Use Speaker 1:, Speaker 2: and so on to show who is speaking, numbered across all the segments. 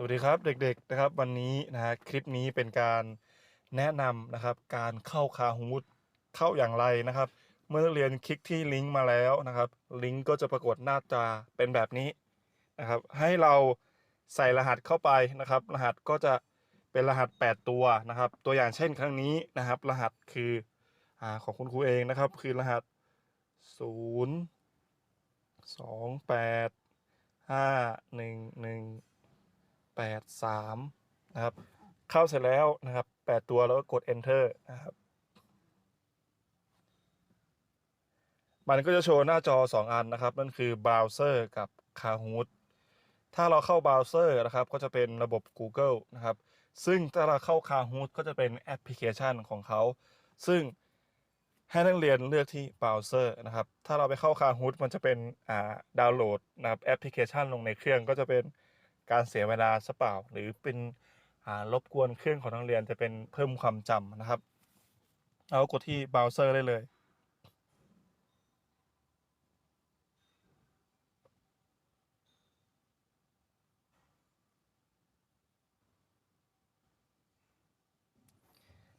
Speaker 1: สวัสดีครับเด็กๆนะครับวันนี้นะฮะคลิปนี้เป็นการแนะนำนะครับการเข้าคาฮูดเข้าอย่างไรนะครับ เมื่อนักเรียนคลิกที่ลิงก์มาแล้วนะครับ ลิงก์ก็จะปรากฏหน้าตาเป็นแบบนี้นะครับให้เราใส่รหัสเข้าไปนะครับ รหัสก็จะเป็นรหัส 8 ตัวนะครับ ตัวอย่างเช่นครั้งนี้นะครับ รหัสคืออของคุณครูเองนะครับ คือรหัส 0 2 8 5 1 1 แปดสามนะครับ เข้าเสร็จแล้วนะครับแปดตัวแล้วก็กด enter นะครับ มันก็จะโชว์หน้าจอ 2 อันนะครับ นั่นคือ browser กับ Kahoot ถ้าเราเข้า browser นะครับ ก็จะเป็นระบบ Google นะครับ ซึ่งถ้าเราเข้า Kahoot ก็จะเป็นแอปพลิเคชันของเขา ซึ่งให้นักเรียนเลือกที่ browser นะครับ ถ้าเราไปเข้า Kahoot มันจะเป็นอ่าดาวน์โหลดนะครับแอปพลิเคชันลงในเครื่องก็จะเป็น การเสียเวลาซะเปล่า หรือเป็นรบกวนเครื่องของนักเรียนจะเป็นเพิ่มความจำนะครับเรากดที่ browser ได้เลย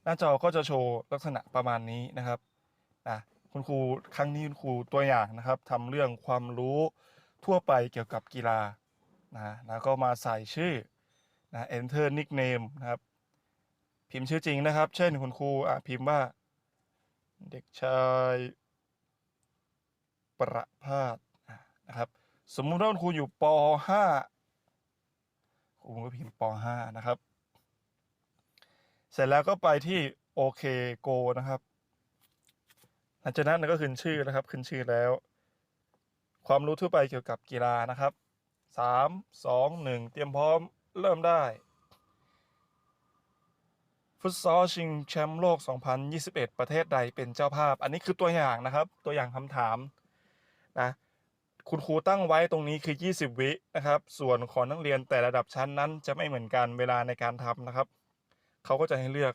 Speaker 1: หน้าจอก็จะโชว์ลักษณะประมาณนี้นะครับอะคุณครูครั้งนี้คุณครูตัวอย่างนะครับทำเรื่องความรู้ทั่วไปเกี่ยวกับกีฬา นะแล้วก็มาใส่ชื่อนะ enter nickname นะครับ พิมพ์ชื่อจริงนะครับ เช่นคุณครูอะพิมพ์ว่า เด็กชายประภาสนะครับ สมมุติว่าคุณครูอยู่ป .5 ครูก็พิมพ์ป .5 นะครับ เสร็จแล้วก็ไปที่โอเคโกนะครับหลังจากนั้นก็ขึ้นชื่อนะครับ ขึ้นชื่อแล้ว ความรู้ทั่วไปเกี่ยวกับกีฬานะครับ สามสองหนึ่งเตรียมพร้อมเริ่มได้ ฟุตซอลชิงแชมป์โลก 2021 ประเทศใดเป็นเจ้าภาพ อันนี้คือตัวอย่างนะครับ ตัวอย่างคำถามนะคุณครูตั้งไว้ตรงนี้คือ 20 วินะครับ ส่วนของนักเรียนแต่ระดับชั้นนั้นจะไม่เหมือนกันเวลาในการทำนะครับ เขาก็จะให้เลือก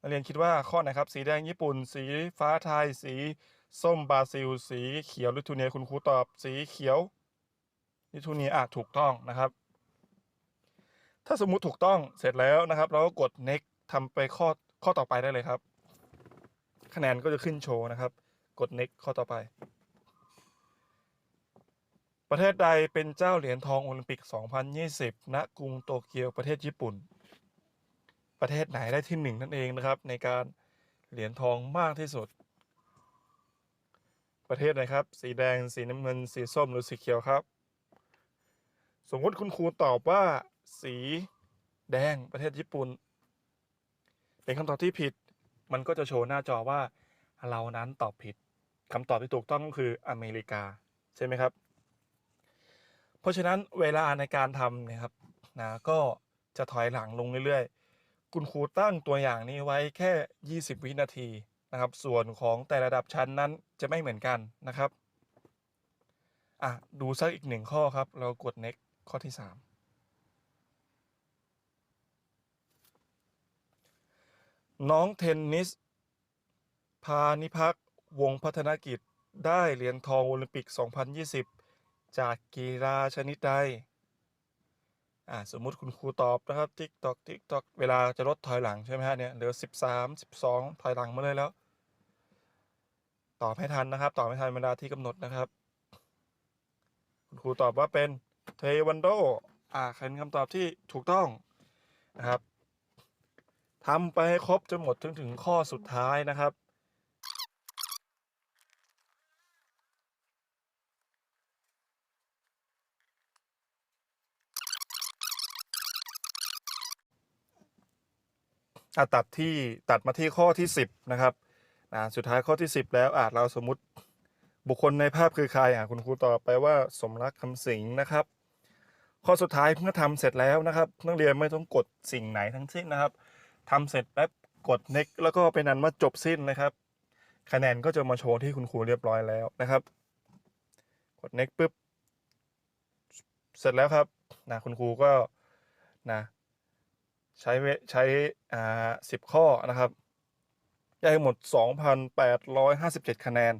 Speaker 1: นักเรียนคิดว่าข้อไหนครับสีแดงญี่ปุ่น สีฟ้าไทย สีส้มบราซิล สีเขียวลิทัวเนียคุณครูตอบ สีเขียว ลิทัวเนียอะถูกต้องนะครับ ถ้าสมมุติถูกต้องเสร็จแล้วนะครับ เราก็กด next ทำไปข้อข้อต่อไปได้เลยครับ คะแนนก็จะขึ้นโชว์นะครับ กด next ข้อต่อไป ประเทศใดเป็นเจ้าเหรียญทองโอลิมปิก 2020 ณ กรุงโตเกียวประเทศญี่ปุ่น ประเทศไหนได้ที่หนึ่งนั่นเองนะครับ ในการเหรียญทองมากที่สุด ประเทศไหนครับ สีแดง สีน้ำเงิน สีส้ม หรือสีเขียวครับ สมมติคุณครูตอบว่า สีแดงประเทศญี่ปุ่น เป็นคำตอบที่ผิด มันก็จะโชว์หน้าจอว่า เรานั้นตอบผิดคำตอบที่ถูกต้องก็คืออเมริกา ใช่ไหมครับ เพราะฉะนั้นเวลาในการทำนี่ยครับนะก็จะถอยหลังลงเรื่อยๆ คุณครูตั้งตัวอย่างนี้ไว้แค่ 20 วินาทีนะครับ ส่วนของแต่ระดับชั้นนั้นจะไม่เหมือนกันนะครับอะดูสักอีกหนึ่งข้อครับ เรากด next ข้อที่ 3 น้องเทนนิส พานิพักวงพัฒนกิจได้เหรียญทองโอลิมปิก 2020 จากกีฬาชนิดใดอ่าสมมุติคุณครูตอบนะครับติ๊กตอกติ๊กตอกเวลาจะลดถอยหลังใช่ไหมฮะเนี่ยเหลือสิบสามสิบสองถอยหลังมาเลยแล้ว ตอบให้ทันนะครับ ตอบให้ทันเวลาที่กำหนดนะครับ คุณครูตอบว่าเป็น เทวันโดอ่าเป็นคำตอบที่ถูกต้องนะครับทำไปให้ครบจนหมดถึงถึงข้อสุดท้ายนะครับอะตัดที่ตัดมาที่ข้อที่ 10 นะครับอ่าสุดท้ายข้อที่ 10 แล้วอาจเราสมมติบุคคลในภาพคือใครอะคุณครูตอบไปว่าสมรักคำสิงนะครับ ข้อสุดท้ายเมื่อทำเสร็จแล้วนะครับ นักเรียนไม่ต้องกดสิ่งไหนทั้งสิ้นนะครับทำเสร็จแป๊บกด next แล้วก็เป็นนั้นว่าจบสิ้นนะครับ คะแนนก็จะมาโชว์ที่คุณครูเรียบร้อยแล้วนะครับ กด next ปุ๊บเสร็จแล้วครับนะคุณครูก็นะใช้ใช้อ่าสิบข้อนะครับได้ทั้งหมด 2,857 คะแนน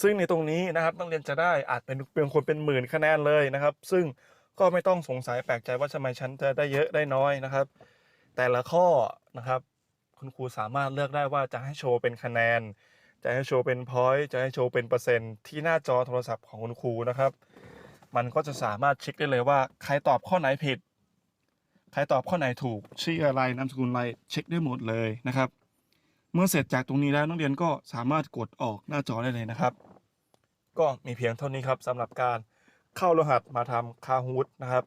Speaker 1: ซึ่งในตรงนี้นะครับนักเรียนจะได้อาจเป็นเป็นคนเป็นหมื่นคะแนนเลยนะครับ ซึ่ง ก็ไม่ต้องสงสัยแปลกใจว่าทำไมฉันจะได้เยอะได้น้อยนะครับ แต่ละข้อนะครับคุณครูสามารถเลือกได้ว่าจะให้โชว์เป็นคะแนน จะให้โชว์เป็นพอยต์จะให้โชว์เป็นเปอร์เซ็นต์ที่หน้าจอโทรศัพท์ของคุณครูนะครับ มันก็จะสามารถเช็คได้เลยว่าใครตอบข้อไหนผิด ใครตอบข้อไหนถูก ชื่ออะไรนามสกุลอะไรเช็คได้หมดเลยนะครับ เมื่อเสร็จจากตรงนี้แล้วนักเรียนก็สามารถกดออกหน้าจอได้เลยนะครับ ก็มีเพียงเท่านี้ครับสำหรับการ เข้ารหัสมาทำคาฮูดนะครับ